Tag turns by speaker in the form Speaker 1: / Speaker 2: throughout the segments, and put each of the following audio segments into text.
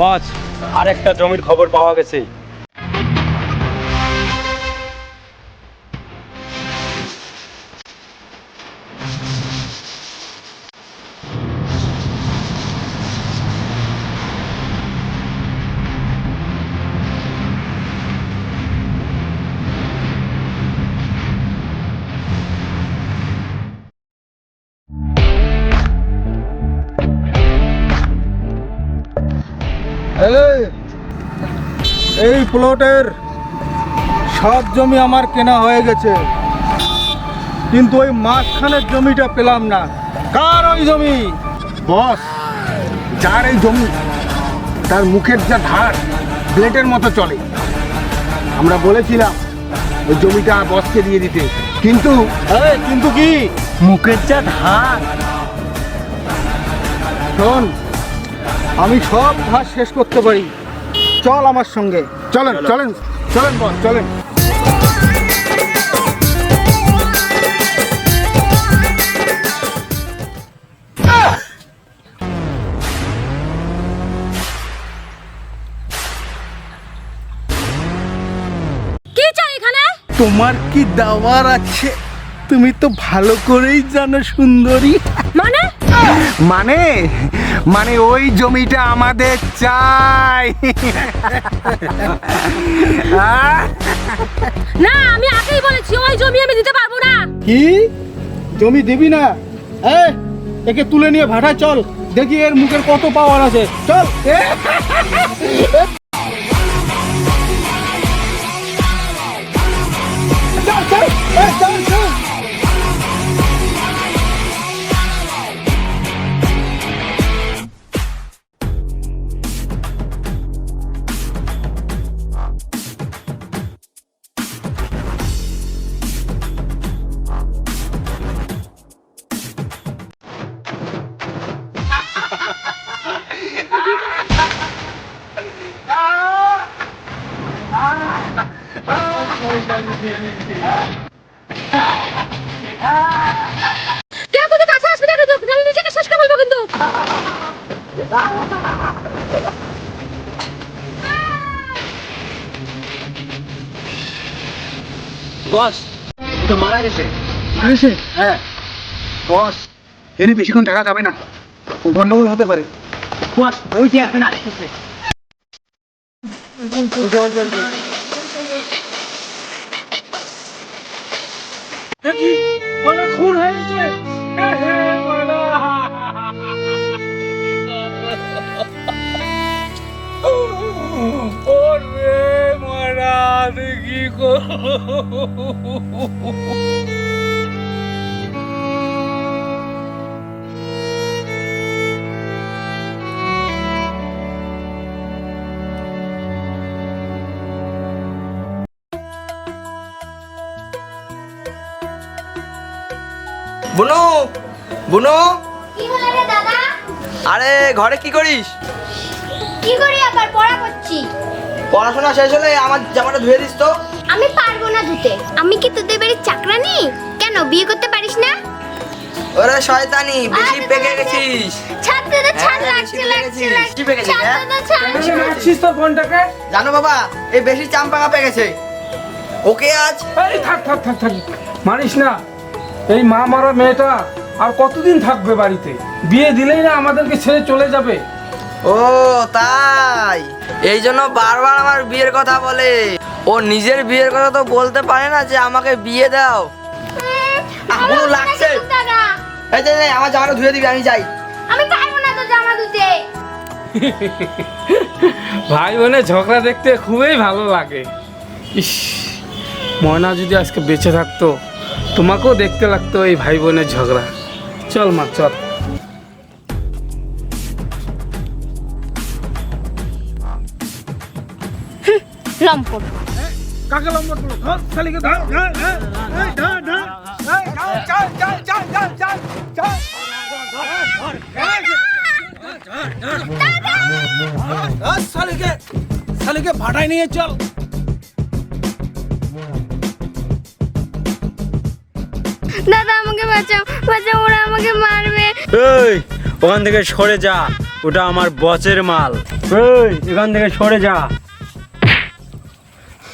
Speaker 1: বস আরেকটা জমির খবর পাওয়া গেছে।
Speaker 2: এই প্লটের সব জমি আমার কেনা হয়ে গেছে। কিন্তু ওই মাঝখানের জমিটা পেলাম না। কার ওই জমি?
Speaker 3: বস, যার এই জমি, তার মুখের যা ধার, ব্লেডের মতো চলে। আমরা বলেছিলাম, ওই জমিটা বসকে দিয়ে দিতে। কিন্তু
Speaker 2: কিন্তু কি?
Speaker 1: মুখের যা ধার।
Speaker 2: শোন আমি সব ঘাস শেষ করতে পারি। চল আমার সঙ্গে।
Speaker 3: চলেন চলেন চলেন বস চলেন।
Speaker 4: কি চাই এখানে?
Speaker 2: তোমার কি দাওয়ার আছে? তুমি তো ভালো করেই জানো সুন্দরী।
Speaker 4: মানে
Speaker 3: মানে ওই জমিটা আমাদের চাই।
Speaker 4: না আমি আগেই বলেছি ওই জমি আমি দিতে পারব না।
Speaker 2: কি? জমি দিবি না? এ একে তুলে নিয়ে ভাড়া চল। দেখি এর মুখের কত পাওয়ার আছে। চল। চল, চল,
Speaker 1: বস তো মারা গেছে।
Speaker 3: হ্যাঁ। বস। এর বেশিক্ষণ টাকা যাবে না। গন্ডগোল হতে পারে।
Speaker 1: বস ওই যে এখন আসতেছে। খুন হয়েছে গো।
Speaker 5: বুনু বুনু।
Speaker 6: কি হলো রে দাদা?
Speaker 5: আরে ঘরে কি করিস?
Speaker 6: কি করি আবার? পড়া করছি।
Speaker 5: পড়াশোনা শেষ হলে আমার জামাটা ধুয়ে দিস তো।
Speaker 6: আমি পারব না ধুতে। আমি কি তোদের বাড়ির চাকরানি? কেন বিয়ে করতে পারিস না?
Speaker 5: ওরে শয়তানি বেশি পেকে গেছিস।
Speaker 6: ছাদ
Speaker 5: হ্যাঁ,
Speaker 6: লাগছে
Speaker 5: বেশি
Speaker 6: লাগছে
Speaker 5: বেশি পেকেছিস,
Speaker 6: ছাদ
Speaker 5: হ্যাঁ?
Speaker 6: দাদা ছাদ
Speaker 5: জানো বাবা এই বেশি চাম্পা কাপে গেছে। ওকে আজ?
Speaker 7: এই থাক থাক থাক থাক। মারিস না। এই মা মারা মেয়েটা আর কতদিন থাকবে বাড়িতে? বিয়ে দিলেই না আমাদেরকে ছেড়ে চলে যাবে।
Speaker 5: ও তাই। এই জন্য বারবার আমার বিয়ের কথা বলে। ও নিজের বিয়ের কথা তো বলতে পারে না যে আমাকে বিয়ে দাও। আহ, লাগছে। এই যে, আমার জামাটা ধুয়ে দিবি আমি যাই।
Speaker 6: আমি পারব না তো জামা ধুতে।
Speaker 7: ভাই বোনের ঝগড়া দেখতে খুবই ভালো লাগে। ইস ময়না যদি আজকে বেঁচে থাকতো তোমাকেও দেখতে লাগতো এই ভাই বোনের ঝগড়া। চল মা চল।
Speaker 6: লম্পট
Speaker 2: কাকে লম্পট বলো ধর ধর ভাটায় নিয়ে চল
Speaker 6: দাদা আমাকে বাঁচাও বাঁচাও ওরা আমাকে মারবে
Speaker 1: এই ওখান থেকে সরে যা
Speaker 6: ওটা আমার বচের মাল এই এখান থেকে সরে যা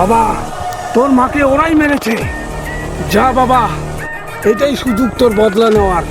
Speaker 7: বাবা তোর মাকে ওরাই মেরেছে। যা বাবা এটাই সুযোগ তোর বদলা নেওয়ার।